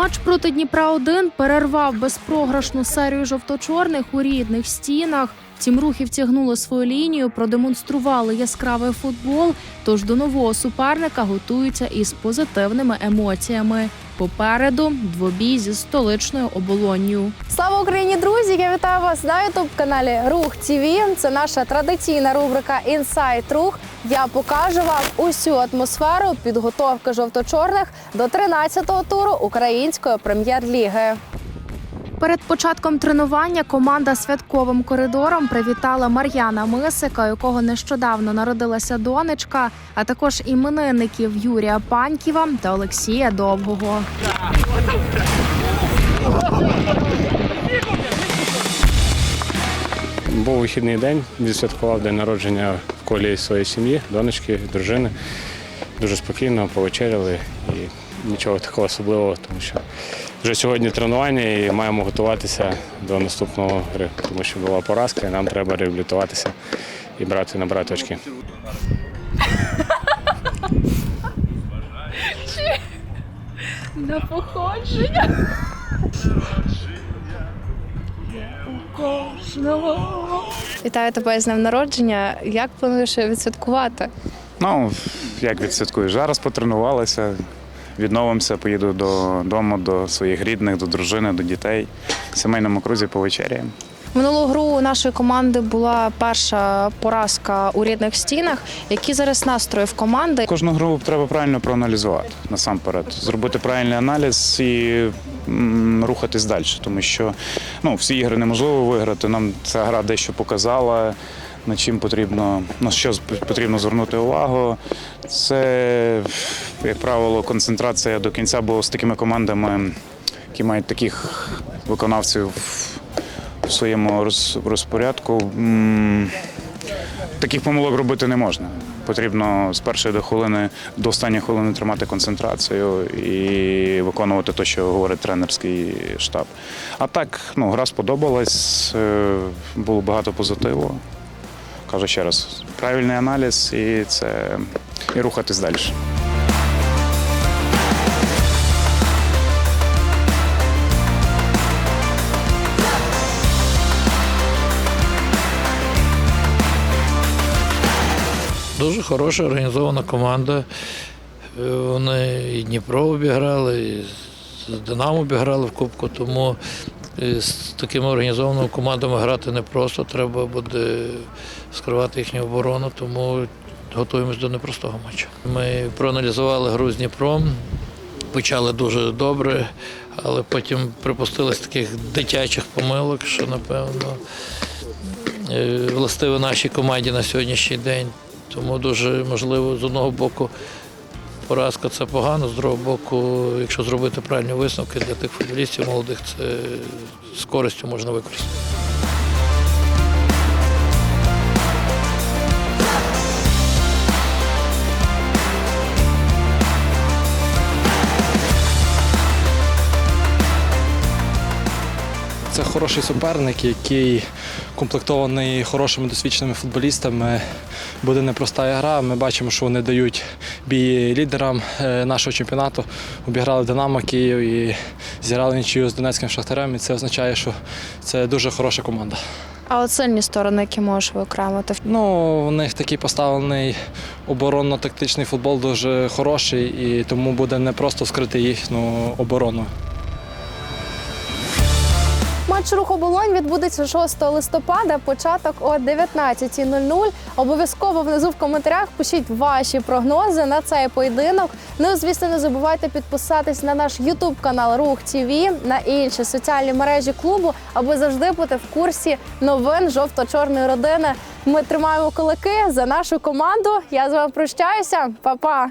Матч проти Дніпра 1 перервав безпрограшну серію жовто-чорних у рідних стінах. Втім, рухівці гнули свою лінію, продемонстрували яскравий футбол. Тож до нового суперника готуються із позитивними емоціями. Попереду двобій зі столичною оболонню. Слава Україні, друзі! Я вітаю вас на ютуб каналі Рух ТВ. Це наша традиційна рубрика Інсайт Рух. Я покажу вам усю атмосферу підготовки жовто-чорних до 13-го туру української прем'єр-ліги. Перед початком тренування команда святковим коридором привітала Мар'яна Мисика, якого нещодавно народилася донечка, а також іменинників Юрія Паньківа та Олексія Довгого. Був вихідний день, відсвяткував день народження в колі своєї сім'ї, донечки, дружини. Дуже спокійно повечеряли і нічого такого особливого, тому що вже сьогодні тренування і маємо готуватися до наступного гри, тому що була поразка, і нам треба реабілітуватися і брати набрати очки. На походження. Вітаю тебе з днем народження. Як плануєш відсвяткувати? Ну, як відсвяткую? Зараз потренувалися, відновимося, поїду додому до своїх рідних, до дружини, до дітей. В сімейному крузі повечеряємо. Минулу гру у нашої команди була перша поразка у рідних стінах. Які зараз настрої в команди? Кожну гру треба правильно проаналізувати насамперед, зробити правильний аналіз і рухатись далі, тому що ну, всі ігри неможливо виграти. Нам ця гра дещо показала. На чим потрібно, на що потрібно звернути увагу. Це, як правило, концентрація до кінця, бо з такими командами, які мають таких виконавців в своєму розпорядку, таких помилок робити не можна. Потрібно з першої до хвилини до останньої хвилини тримати концентрацію і виконувати те, що говорить тренерський штаб. А так, ну, гра сподобалась, е, було багато позитиву. Кажу ще раз, правильний аналіз і це і рухатись далі. Дуже хороша організована команда. Е, Вони і Дніпро обіграли, і з Динамо обіграли в Кубку, тому з такими організованими командами грати непросто, треба буде скривати їхню оборону, тому готуємось до непростого матчу. Ми проаналізували гру з Дніпром, почали дуже добре, але потім припустились таких дитячих помилок, що напевно е, властиве нашій команді на сьогоднішній день. Тому дуже можливо з одного боку поразка це погано, з другого боку, якщо зробити правильні висновки для тих футболістів молодих, це з користю можна використати. Це хороший суперник, який комплектований хорошими досвідченими футболістами. Буде непроста гра. Ми бачимо, що вони дають бій лідерам е, нашого чемпіонату. Обіграли Динамо Київ і зіграли нічию з Донецьким Шахтарем. І це означає, що це дуже хороша команда. А от сильні сторони, які можеш виокремити? Ну, у них такий поставлений оборонно-тактичний футбол дуже хороший, і тому буде непросто скрити їхню оборону. Матч рух оболонь відбудеться 6 листопада, початок о 19.00. Обов'язково внизу в коментарях пишіть ваші прогнози на цей поєдинок. Ну, звісно, не забувайте підписатись на наш Ютуб канал Рух ТВ, на інші соціальні мережі клубу, аби завжди бути в курсі новин жовто-чорної родини. Ми тримаємо кулаки за нашу команду. Я з вами прощаюся, Па-па!